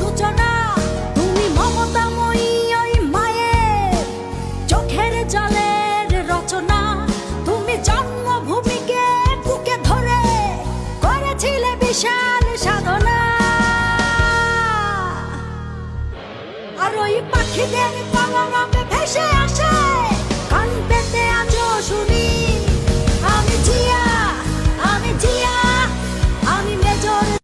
সূচনা, তুমি মমতাময়ী মায়ের চোখের জলের রচনা। তুমি জন্মভূমিকে বুকে ধরে করেছিলে বিশাল সাধনা। আর ওই পাখিদের